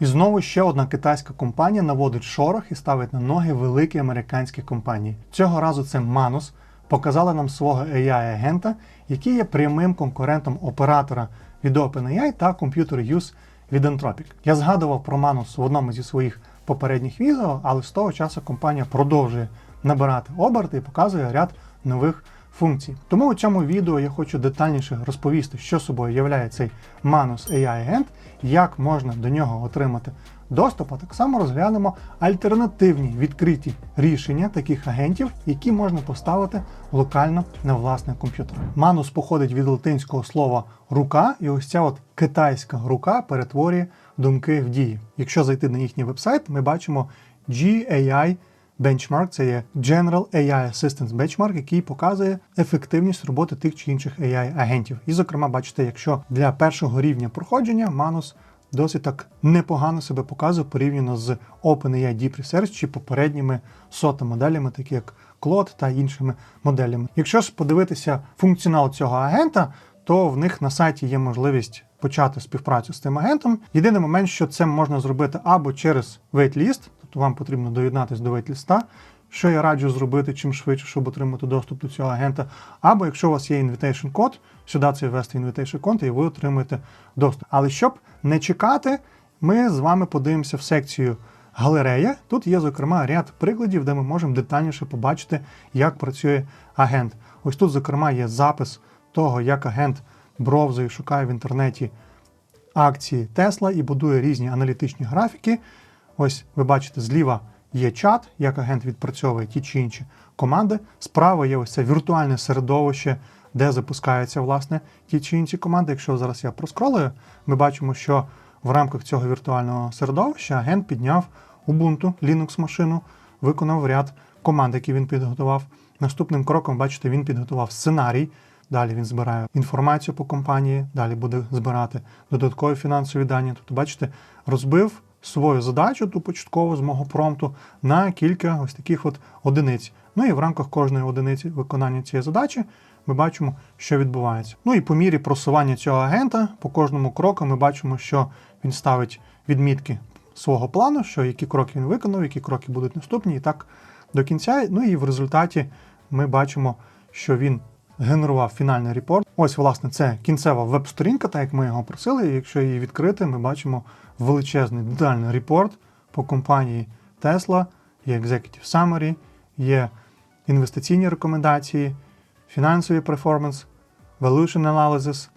І знову ще одна китайська компанія наводить шорох і ставить на ноги великі американські компанії. Цього разу це Manus показали нам свого AI-агента, який є прямим конкурентом оператора від OpenAI та Computer Use від Anthropic. Я згадував про Manus в одному зі своїх попередніх відео, але з того часу компанія продовжує набирати оберти і показує ряд нових функцій. Тому у цьому відео я хочу детальніше розповісти, що собою являє цей Manus AI агент, як можна до нього отримати доступ, а так само розглянемо альтернативні відкриті рішення таких агентів, які можна поставити локально на власний комп'ютер. Manus походить від латинського слова рука, і ось ця от китайська рука перетворює думки в дії. Якщо зайти на їхній вебсайт, ми бачимо GAI Benchmark це є General AI Assistance Benchmark, який показує ефективність роботи тих чи інших AI-агентів. І, зокрема, бачите, якщо для першого рівня проходження Manus досить так непогано себе показує порівняно з OpenAI Deep Research чи попередніми сота моделями, такі як Claude та іншими моделями. Якщо ж подивитися функціонал цього агента, то в них на сайті є можливість почати співпрацю з тим агентом. Єдиний момент, що це можна зробити або через waitlist, тобто вам потрібно доєднатися до waitlist, що я раджу зробити чим швидше, щоб отримати доступ до цього агента. Або якщо у вас є invitation код, сюди це ввести invitation код, і ви отримуєте доступ. Але щоб не чекати, ми з вами подивимося в секцію галерея. Тут є, зокрема, ряд прикладів, де ми можемо детальніше побачити, як працює агент. Ось тут, зокрема, є запис того, як агент бровзою шукає в інтернеті акції Tesla і будує різні аналітичні графіки. Ось ви бачите, зліва є чат, як агент відпрацьовує ті чи інші команди. Справа є ось це віртуальне середовище, де запускаються власне ті чи інші команди. Якщо зараз я проскролую, ми бачимо, що в рамках цього віртуального середовища агент підняв Ubuntu Linux машину, виконав ряд команд, які він підготував. Наступним кроком, бачите, він підготував сценарій. Далі він збирає інформацію по компанії, далі буде збирати додаткові фінансові дані. Тобто, бачите, розбив свою задачу ту початкову з мого промпту на кілька ось таких от одиниць. Ну і в рамках кожної одиниці виконання цієї задачі ми бачимо, що відбувається. Ну і по мірі просування цього агента по кожному кроку ми бачимо, що він ставить відмітки свого плану, що які кроки він виконав, які кроки будуть наступні, і так до кінця. Ну і в результаті ми бачимо, що він генерував фінальний репорт. Ось, власне, це кінцева веб-сторінка, так як ми його просили. Якщо її відкрити, ми бачимо величезний детальний репорт по компанії Tesla, є Executive Summary, є інвестиційні рекомендації, фінансовий перформанс, valuation analysis,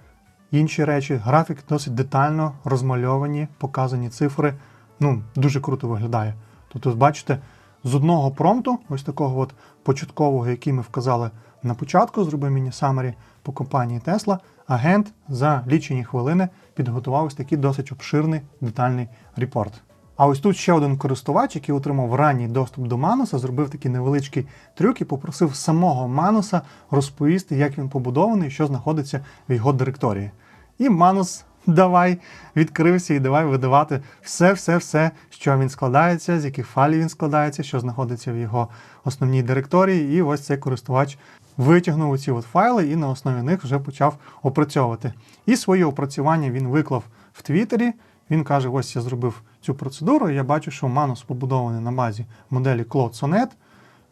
інші речі. Графік досить детально розмальовані, показані цифри. Ну, дуже круто виглядає. Тобто, бачите, з одного промпту, ось такого от початкового, який ми вказали на початку, зробив мені самері по компанії Tesla, агент за лічені хвилини підготував ось такий досить обширний детальний репорт. А ось тут ще один користувач, який отримав ранній доступ до Мануса, зробив такий невеличкий трюк і попросив самого Мануса розповісти, як він побудований що знаходиться в його директорії. І Манус давай відкрився і давай видавати все-все-все, що він складається, з яких файлів він складається, що знаходиться в його основній директорії. І ось цей користувач витягнув ці от файли і на основі них вже почав опрацьовувати. І своє опрацювання він виклав в Твіттері. Він каже: ось я зробив цю процедуру. Я бачу, що Manus побудований на базі моделі Claude Sonnet.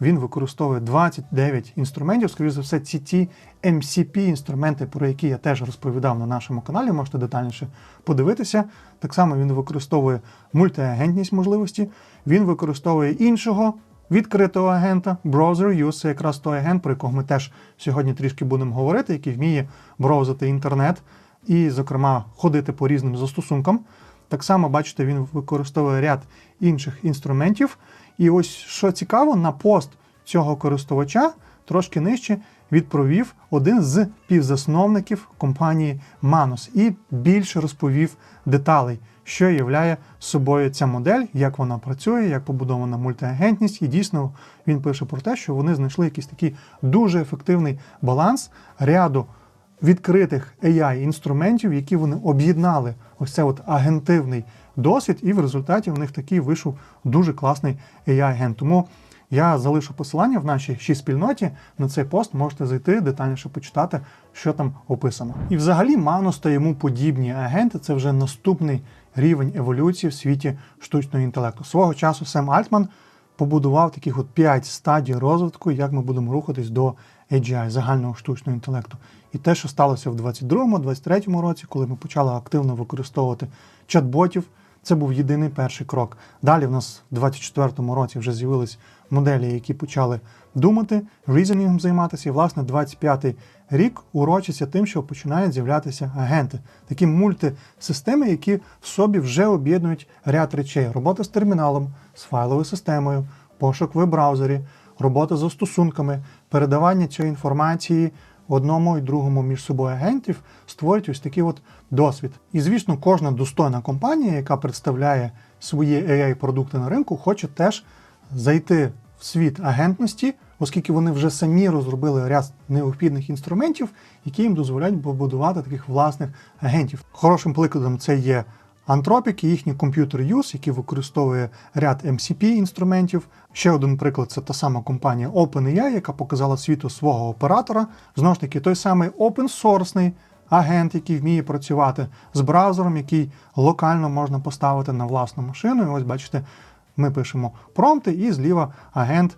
Він використовує 29 інструментів. Скоріше за все, ці ті MCP інструменти, про які я теж розповідав на нашому каналі, можете детальніше подивитися. Так само він використовує мультиагентність можливості, він використовує іншого відкритого агента, Browser Use, це якраз той агент, про якого ми теж сьогодні трішки будемо говорити, який вміє браузити інтернет і, зокрема, ходити по різним застосункам. Так само, бачите, він використовує ряд інших інструментів. І ось що цікаво, на пост цього користувача трошки нижче відповів один з півзасновників компанії Manus і більше розповів деталей, що являє собою ця модель, як вона працює, як побудована мультиагентність. І дійсно він пише про те, що вони знайшли якийсь такий дуже ефективний баланс ряду відкритих AI-інструментів, які вони об'єднали ось це от агентивний досвід, і в результаті в них такий вийшов дуже класний AI-агент. Тому я залишу посилання в нашій ще спільноті на цей пост. Можете зайти детальніше почитати, що там описано. І взагалі Манус та йому подібні агенти це вже наступний рівень еволюції в світі штучного інтелекту. Свого часу Сем Альтман побудував таких от 5 стадій розвитку, як ми будемо рухатись до AGI, загального штучного інтелекту. І те, що сталося в 22-23 році, коли ми почали активно використовувати чат-ботів, це був єдиний перший крок. Далі в нас в 24-му році вже з'явились моделі, які почали думати, різонінгом займатися. І, власне, 25-й рік урочиться тим, що починають з'являтися агенти, такі мультисистеми, які в собі вже об'єднують ряд речей: робота з терміналом, з файловою системою, пошук в браузері, робота з застосунками, передавання цієї інформації одному і другому між собою агентів створюють ось такий от досвід. І звісно, кожна достойна компанія, яка представляє свої AI-продукти на ринку, хоче теж зайти в світ агентності, оскільки вони вже самі розробили ряд необхідних інструментів, які їм дозволяють побудувати таких власних агентів. Хорошим прикладом це є Anthropic і їхній Computer Use, який використовує ряд MCP інструментів. Ще один приклад це та сама компанія OpenAI, яка показала світу свого оператора. Знову ж таки, той самий open-source агент, який вміє працювати з браузером, який локально можна поставити на власну машину. І ось бачите, ми пишемо промпти, і зліва агент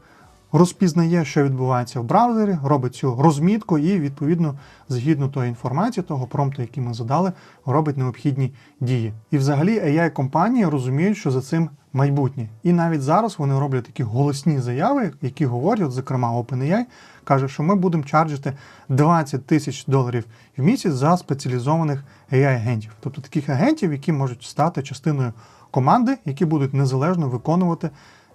розпізнає, що відбувається в браузері, робить цю розмітку і, відповідно, згідно тої інформації, того промпту, який ми задали, робить необхідні дії. І взагалі AI-компанії розуміють, що за цим майбутнє. І навіть зараз вони роблять такі голосні заяви, які говорять, зокрема, OpenAI, каже, що ми будемо чарджити 20 тисяч доларів в місяць за спеціалізованих AI-агентів, тобто таких агентів, які можуть стати частиною команди, які будуть незалежно виконувати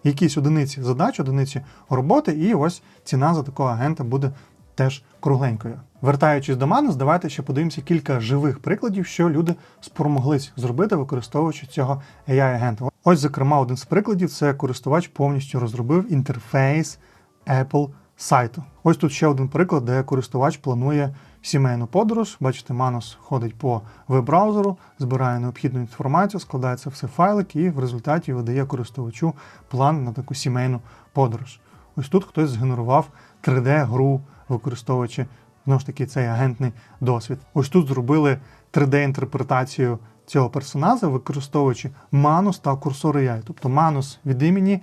якісь одиниці задач, одиниці роботи, і ось ціна за такого агента буде теж кругленькою. Вертаючись до Манус, давайте ще подивимося кілька живих прикладів, що люди спромоглись зробити, використовуючи цього AI-агента. Ось, зокрема, один з прикладів це користувач повністю розробив інтерфейс Apple сайту. Ось тут ще один приклад, де користувач планує сімейну подорож. Бачите, Манус ходить по веб-браузеру, збирає необхідну інформацію, складає це все в файлик і в результаті видає користувачу план на таку сімейну подорож. Ось тут хтось згенерував 3D-гру, використовуючи знову ж таки цей агентний досвід. Ось тут зробили 3D-інтерпретацію цього персонажа, використовуючи Manus та курсор AI. Тобто Manus від імені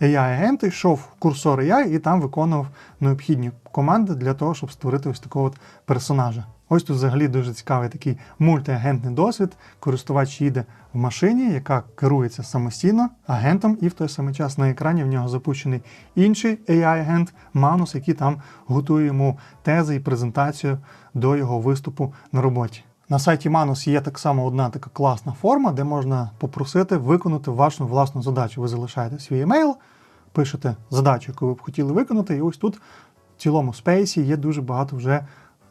AI-агент йшов в курсор AI і там виконував необхідні команди для того, щоб створити ось такого от персонажа. Ось тут взагалі дуже цікавий такий мультиагентний досвід. Користувач їде в машині, яка керується самостійно агентом, і в той самий час на екрані в нього запущений інший AI-агент Манус, який там готує йому тези і презентацію до його виступу на роботі. На сайті Manus є так само одна така класна форма, де можна попросити виконати вашу власну задачу. Ви залишаєте свій емейл, пишете задачу, яку ви б хотіли виконати, і ось тут в цілому спейсі є дуже багато вже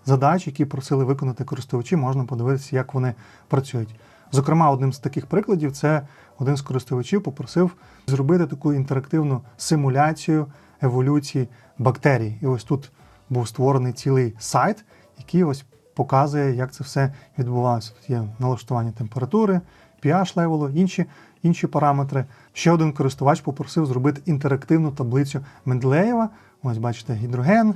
задач, які просили виконати користувачі, можна подивитися, як вони працюють. Зокрема, одним з таких прикладів це один з користувачів попросив зробити таку інтерактивну симуляцію еволюції бактерій. І ось тут був створений цілий сайт, який ось показує, як це все відбувалося. Тут є налаштування температури, pH левелу, інші, інші параметри. Ще один користувач попросив зробити інтерактивну таблицю Менделеєва. Ось бачите, гідроген,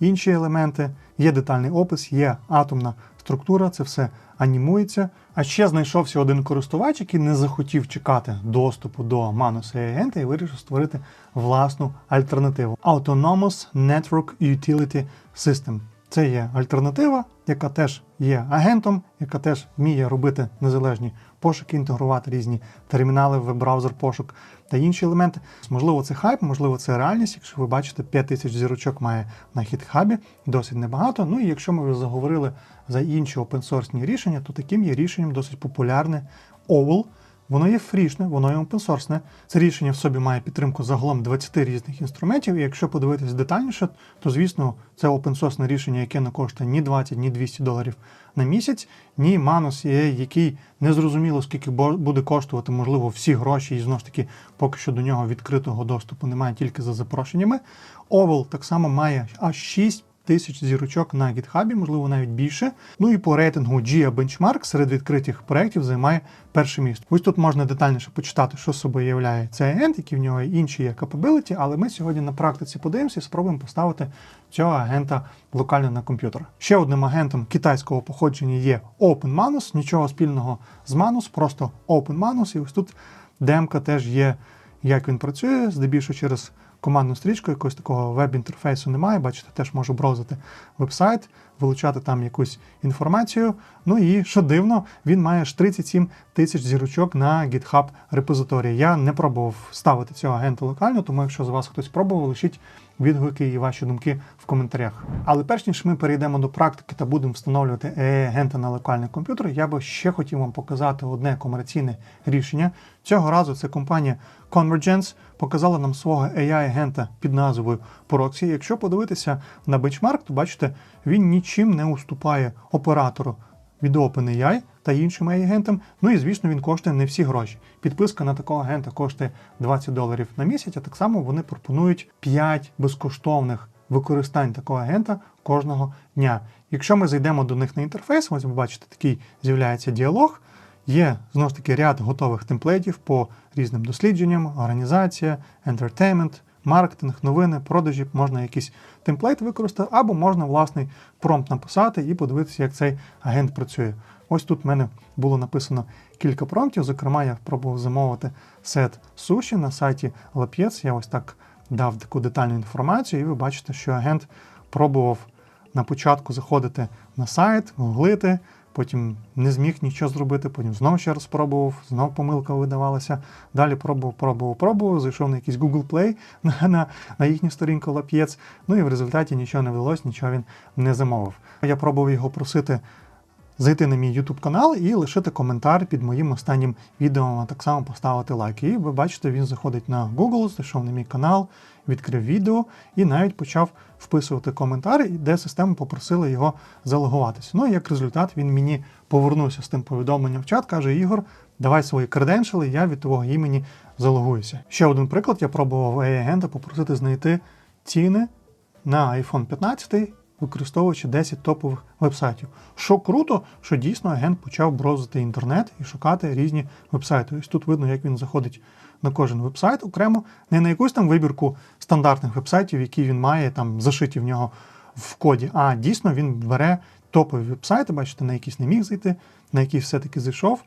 інші елементи. Є детальний опис, є атомна структура, це все анімується. А ще знайшовся один користувач, який не захотів чекати доступу до Manus агента і вирішив створити власну альтернативу Autonomous Network Utility System. Це є альтернатива, яка теж є агентом, яка теж вміє робити незалежні пошуки, інтегрувати різні термінали, веб-браузер, пошук та інші елементи. Можливо, це хайп, можливо, це реальність. Якщо ви бачите, 5000 зірочок має на хітхабі, досить небагато. Ну і якщо ми вже заговорили за інші опенсорсні рішення, то таким є рішенням досить популярне OWL. Воно є фрішне, воно є опенсорсне. Це рішення в собі має підтримку загалом 20 різних інструментів. І якщо подивитись детальніше, то звісно це опенсорсне рішення, яке не коштує ні 20, ні 200 доларів на місяць, ні Manus EA, який не зрозуміло, скільки буде коштувати, можливо, всі гроші, і знову ж таки, поки що до нього відкритого доступу немає тільки за запрошеннями. Oval так само має аж 6 тисяч зірочок на GitHub, можливо, навіть більше. Ну і по рейтингу GIA Benchmark серед відкритих проєктів займає перше місце. Ось тут можна детальніше почитати, що собою являє цей агент, які в нього інші є capability, але ми сьогодні на практиці подивимося і спробуємо поставити цього агента локально на комп'ютер. Ще одним агентом китайського походження є OpenManus, нічого спільного з Manus, просто OpenManus. І ось тут демка теж є, як він працює, здебільшого через командну стрічку, якогось такого веб-інтерфейсу немає. Бачите, теж можу брозити веб-сайт, вилучати там якусь інформацію. Ну і що дивно, він має аж 37 тисяч зірочок на GitHub репозиторії. Я не пробував ставити цього агента локально, тому якщо з вас хтось пробував, лишіть відгуки і ваші думки в коментарях. Але перш ніж ми перейдемо до практики та будемо встановлювати AI-агента на локальний комп'ютер, я би ще хотів вам показати одне комерційне рішення. Цього разу це компанія Convergence показала нам свого AI-агента під назвою Proxy. Якщо подивитися на бенчмарк, то бачите, він нічим не уступає оператору від OpenAI та іншим агентам. Ну і звісно, він коштує не всі гроші. Підписка на такого агента коштує 20 доларів на місяць, а так само вони пропонують 5 безкоштовних використань такого агента кожного дня. Якщо ми зайдемо до них на інтерфейс, ось ви бачите, такий з'являється діалог. Є знову ж таки ряд готових темплейтів по різним дослідженням, організація, ентертеймент, маркетинг, новини, продажі, можна якийсь темплейт використати, або можна власний промпт написати і подивитися, як цей агент працює. Ось тут в мене було написано кілька промптів. Зокрема, я пробував замовити сет суші на сайті Лап'єц. Я ось так дав таку детальну інформацію, і ви бачите, що агент пробував на початку заходити на сайт, гуглити, потім не зміг нічого зробити, потім знову ще раз спробував, знову помилка видавалася. Далі пробував, пробував, пробував, зайшов на якийсь Google Play на, на, на їхню сторінку Лап'єц. Ну і в результаті нічого не вдалося, нічого він не замовив. Я пробував його просити. Зайти на мій YouTube канал і лишити коментар під моїм останнім відео, а так само поставити лайк. І ви бачите, він заходить на Google, зайшов на мій канал, відкрив відео і навіть почав вписувати коментар, де система попросила його залогуватися. Ну і як результат він мені повернувся з тим повідомленням в чат, каже: Ігор, давай свої креденшали, я від твого імені залогуюся. Ще один приклад: я пробував AI-агента попросити знайти ціни на iPhone 15 використовуючи 10 топових вебсайтів. Що круто, що дійсно агент почав брозити інтернет і шукати різні вебсайти. Ось тут видно, як він заходить на кожен вебсайт окремо, не на якусь там вибірку стандартних вебсайтів, які він має там зашиті в нього в коді, а дійсно він бере топові вебсайти, бачите, на якісь не міг зайти, на якісь все-таки зайшов.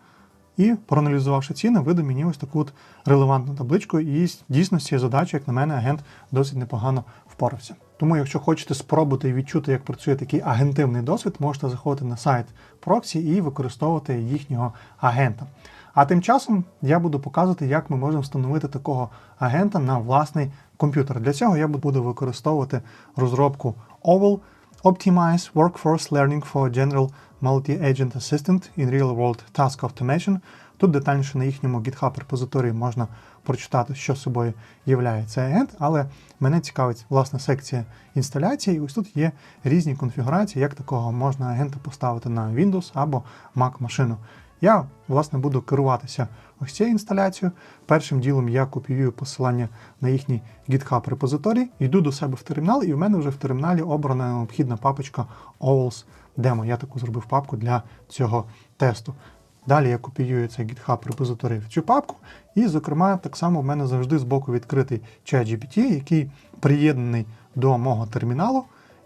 І проаналізувавши ціни, видав мені ось таку от релевантну табличку. І дійсно з цією задачею, як на мене, агент досить непогано впорався. Тому, якщо хочете спробувати і відчути, як працює такий агентивний досвід, можете заходити на сайт Proxy і використовувати їхнього агента. А тим часом я буду показувати, як ми можемо встановити такого агента на власний комп'ютер. Для цього я буду використовувати розробку OWL Optimize Workforce Learning for General Multi-Agent Assistant in Real-World Task Automation. Тут детальніше на їхньому GitHub репозиторії можна прочитати, що собою є цей агент, але мене цікавить власна секція інсталяції. Ось тут є різні конфігурації, як такого можна агента поставити на Windows або Mac машину. Я, власне, буду керуватися ось цією інсталяцією. Першим ділом я копіюю посилання на їхній GitHub репозиторій, йду до себе в термінал, і в мене вже в терміналі обрана необхідна папочка OWLS Demo. Я таку зробив папку для цього тесту. Далі я копіюю цей GitHub репозиторій в цю папку, і, зокрема, так само в мене завжди збоку відкритий ChatGPT, який приєднаний до мого терміналу.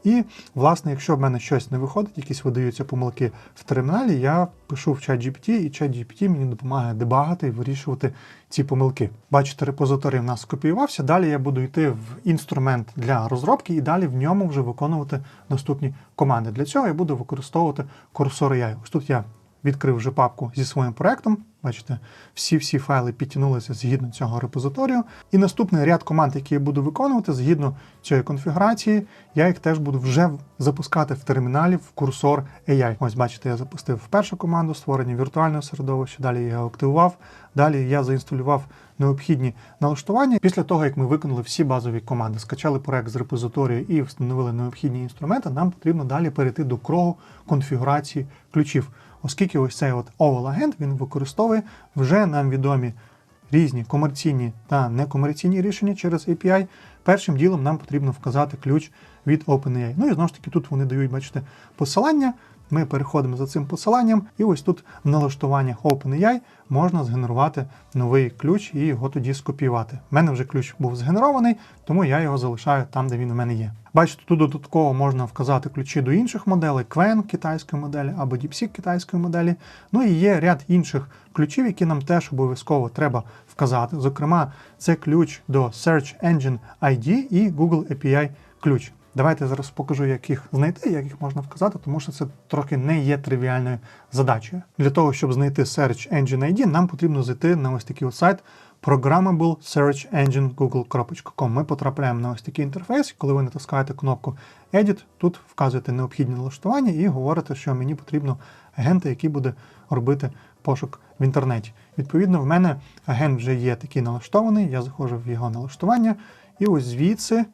І, власне, якщо в мене щось не виходить, якісь видаються помилки в терміналі, я пишу в ChatGPT, і ChatGPT мені допомагає дебагати і вирішувати ці помилки. Бачите, репозиторій в нас скопіювався. Далі я буду йти в інструмент для розробки, і далі в ньому вже виконувати наступні команди. Для цього я буду використовувати курсор AI. Ось тут я відкрив вже папку зі своїм проектом. Бачите, всі-всі файли підтягнулися згідно цього репозиторію. І наступний ряд команд, які я буду виконувати, згідно цієї конфігурації, я їх теж буду вже запускати в терміналі в курсор AI. Ось, бачите, я запустив першу команду створення віртуального середовища, далі я його активував. Далі я заінсталював необхідні налаштування. Після того, як ми виконали всі базові команди, скачали проект з репозиторію і встановили необхідні інструменти, нам потрібно далі перейти до кругу конфігурації ключів оскільки ось цей от OWL-агент він використовує вже нам відомі різні комерційні та некомерційні рішення через API, першим ділом нам потрібно вказати ключ від OpenAI. Ну і знову ж таки, тут вони дають, бачите, посилання. Ми переходимо за цим посиланням, і ось тут в налаштуваннях OpenAI можна згенерувати новий ключ і його тоді скопіювати. У мене вже ключ був згенерований, тому я його залишаю там, де він у мене є. Бачите, тут додатково можна вказати ключі до інших моделей, Qwen китайської моделі або DeepSeek китайської моделі. Ну і є ряд інших ключів, які нам теж обов'язково треба вказати. Зокрема, це ключ до Search Engine ID і Google API ключ. Давайте зараз покажу, як їх знайти, як їх можна вказати, тому що це трохи не є тривіальною задачею. Для того, щоб знайти Search Engine ID, нам потрібно зайти на ось такий сайт Programmable Search Engine Google.com. Ми потрапляємо на ось такий інтерфейс, коли ви натискаєте кнопку Edit, тут вказуєте необхідні налаштування і говорите, що мені потрібно агента, який буде робити пошук в інтернеті. Відповідно, в мене агент вже є такий налаштований, я заходжу в його налаштування, і ось звідси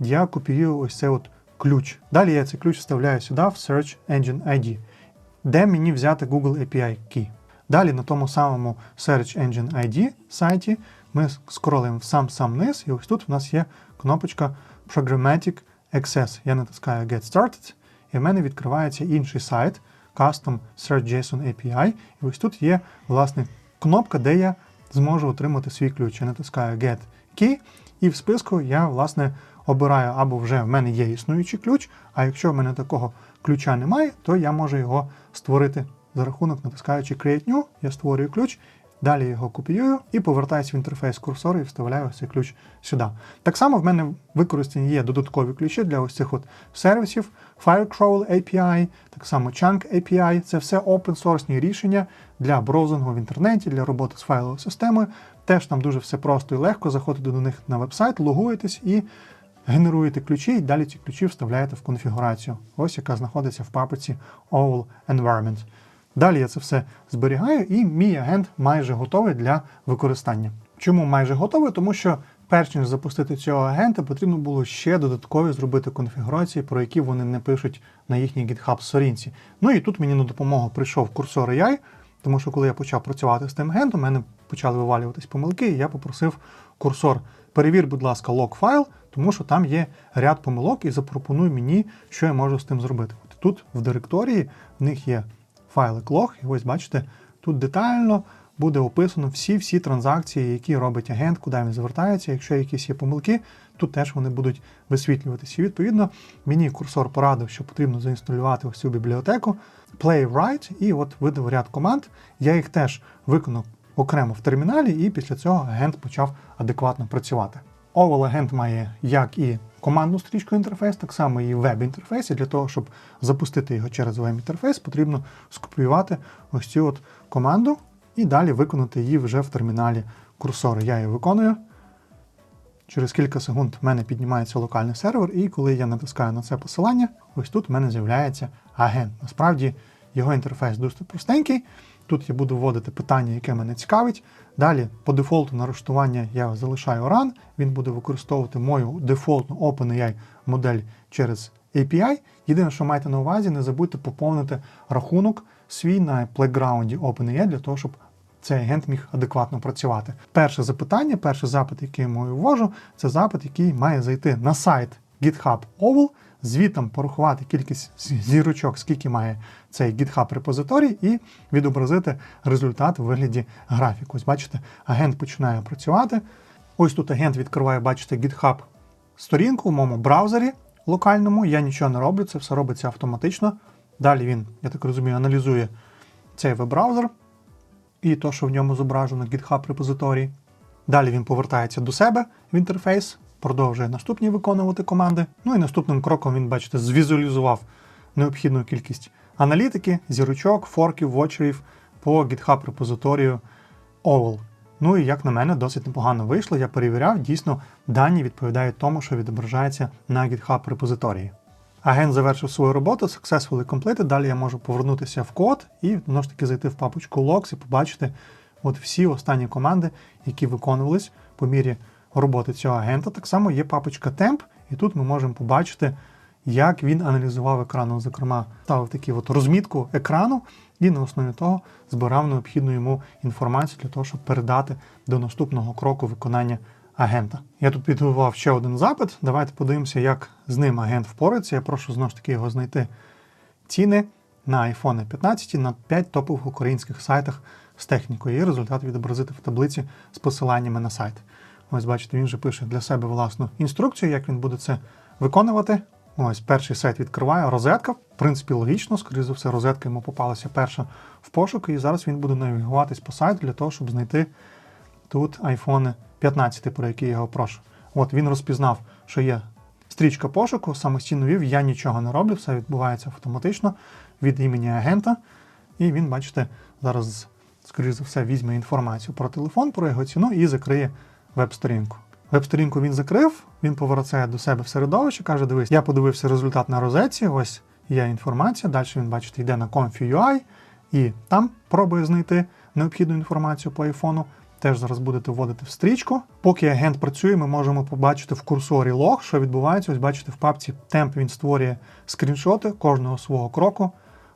я копіюю ось цей от ключ. Далі я цей ключ вставляю сюди в Search Engine ID, де мені взяти Google API Key. Далі на тому самому Search Engine ID сайті ми скролимо в сам-сам низ, і ось тут в нас є кнопочка Programmatic Access. Я натискаю Get Started, і в мене відкривається інший сайт Custom Search JSON API. І ось тут є, власне, кнопка, де я зможу отримати свій ключ. Я натискаю Get Key, і в списку я, власне, обираю або вже в мене є існуючий ключ, а якщо в мене такого ключа немає, то я можу його створити за рахунок, натискаючи Create New, я створюю ключ, далі його копіюю і повертаюся в інтерфейс курсору і вставляю ось цей ключ сюди. Так само в мене використані є додаткові ключі для ось цих от сервісів, Firecrawl API, так само Chunk API. Це все open source рішення для браузингу в інтернеті, для роботи з файловою системою. Теж там дуже все просто і легко. Заходите до них на веб-сайт, логуєтесь і генеруєте ключі, і далі ці ключі вставляєте в конфігурацію, ось яка знаходиться в папці All Environment. Далі я це все зберігаю, і мій агент майже готовий для використання. Чому майже готовий? Тому що перш ніж запустити цього агента, потрібно було ще додаткові зробити конфігурації, про які вони не пишуть на їхній GitHub сторінці. Ну і тут мені на допомогу прийшов курсор AI, тому що коли я почав працювати з тим агентом, у мене почали вивалюватись помилки, і я попросив курсор, перевір, будь ласка, лог файл, тому що там є ряд помилок, і запропонуй мені, що я можу з тим зробити. От тут в директорії в них є файлик лог, і ось бачите, тут детально буде описано всі-всі транзакції, які робить агент, куди він звертається. Якщо якісь є помилки, тут теж вони будуть висвітлюватися. І відповідно мені курсор порадив, що потрібно заінсталювати ось цю бібліотеку Playwright, і от видав ряд команд. Я їх теж виконав окремо в терміналі, і після цього агент почав адекватно працювати. Oval агент має як і командну стрічку інтерфейс, так само і веб-інтерфейс. І для того, щоб запустити його через веб-інтерфейс, потрібно скопіювати ось цю от команду і далі виконати її вже в терміналі курсора. Я її виконую. Через кілька секунд в мене піднімається локальний сервер, і коли я натискаю на це посилання, ось тут в мене з'являється агент. Насправді його інтерфейс досить простенький. Тут я буду вводити питання, яке мене цікавить. Далі по дефолту налаштування я залишаю run, він буде використовувати мою дефолтну OpenAI модель через API. Єдине, що майте на увазі, не забудьте поповнити рахунок свій на плейграунді OpenAI для того, щоб цей агент міг адекватно працювати. Перше запитання, перший запит, який я мою ввожу, це запит, який має зайти на сайт GitHub OVL, звітом порахувати кількість зірочок, скільки має цей GitHub репозиторій, і відобразити результат у вигляді графіку. Ось бачите, агент починає працювати. Ось тут агент відкриває, бачите, GitHub сторінку в моєму браузері локальному. Я нічого не роблю, це все робиться автоматично. Далі він, я так розумію, аналізує цей веб-браузер і то, що в ньому зображено GitHub репозиторій. Далі він повертається до себе в інтерфейс, продовжує наступні виконувати команди. Ну і наступним кроком він, бачите, звізуалізував необхідну кількість аналітики, зірочок, форків, вочерів по GitHub репозиторію OWL. Ну і як на мене, досить непогано вийшло. Я перевіряв, дійсно дані відповідають тому, що відображається на GitHub репозиторії. Агент завершив свою роботу, successfully completed. Далі я можу повернутися в код і знову ж таки зайти в папочку Logs і побачити от всі останні команди, які виконувались по мірі роботи цього агента. Так само є папочка Temp, і тут ми можемо побачити, як він аналізував екран. Ну, Зокрема, ставив таку от розмітку екрану і на основі того збирав необхідну йому інформацію для того, щоб передати до наступного кроку виконання агента. Я тут підготував ще один запит. Давайте подивимося, як з ним агент впорається. Я прошу знову ж таки його знайти ціни на iPhone 15 на 5 топових українських сайтах з технікою і результат відобразити в таблиці з посиланнями на сайт. Ось бачите, він вже пише для себе власну інструкцію, як він буде це виконувати. Ось перший сайт відкриває розетка. В принципі, логічно, скоріше за все, розетка йому попалася перша в пошук, і зараз він буде навігуватись по сайту для того, щоб знайти тут iPhone 15, про який я його прошу. От він розпізнав, що є стрічка пошуку, самостійно вів, я нічого не роблю, все відбувається автоматично від імені агента. І він, бачите, зараз, скоріш за все, візьме інформацію про телефон, про його ціну і закриє веб-сторінку. Веб-сторінку він закрив, він повертає до себе в середовище, каже: дивись, я подивився результат на розетці, ось є інформація. Далі він, бачите, йде на Confi.ui і там пробує знайти необхідну інформацію по айфону. Теж зараз будете вводити в стрічку. Поки агент працює, ми можемо побачити в курсорі лог, що відбувається. Ось бачите, в папці темп він створює скріншоти кожного свого кроку.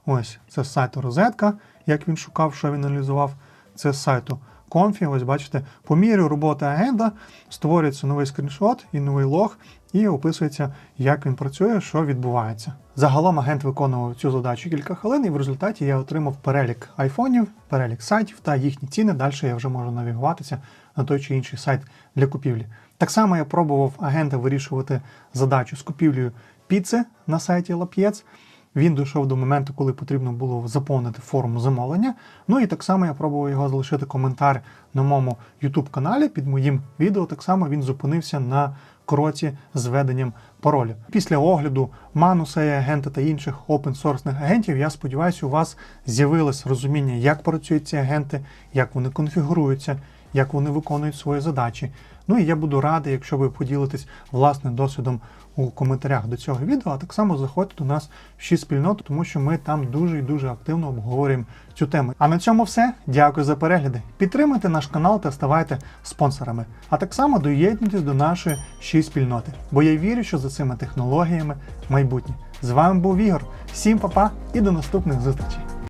Ось це з сайту розетка, як він шукав, що він аналізував. Це з сайту Confi. Ось бачите, по мірі роботи агента створюється новий скріншот і новий лог, і описується, як він працює, що відбувається. Загалом агент виконував цю задачу кілька хвилин, і в результаті я отримав перелік айфонів, перелік сайтів та їхні ціни. Далі я вже можу навігуватися на той чи інший сайт для купівлі. Так само я пробував агента вирішувати задачу з купівлею піци на сайті Лап'єц. Він дійшов до моменту, коли потрібно було заповнити форму замовлення. Ну і так само я пробував його залишити коментар на моєму YouTube каналі під моїм відео. Так само він зупинився на кроці з введенням паролю. Після огляду Мануса і агента та інших open-source агентів, я сподіваюся, у вас з'явилось розуміння, як працюють ці агенти, як вони конфігуруються, як вони виконують свої задачі. Ну і я буду радий, якщо ви поділитесь власним досвідом у коментарях до цього відео, а так само заходьте до нас в шість спільноту, тому що ми там дуже і дуже активно обговорюємо цю тему. А на цьому все. Дякую за перегляди. Підтримуйте наш канал та ставайте спонсорами. А так само доєднуйтесь до нашої шість спільноти, бо я вірю, що за цими технологіями майбутнє. З вами був Ігор. Всім па-па і до наступних зустрічей.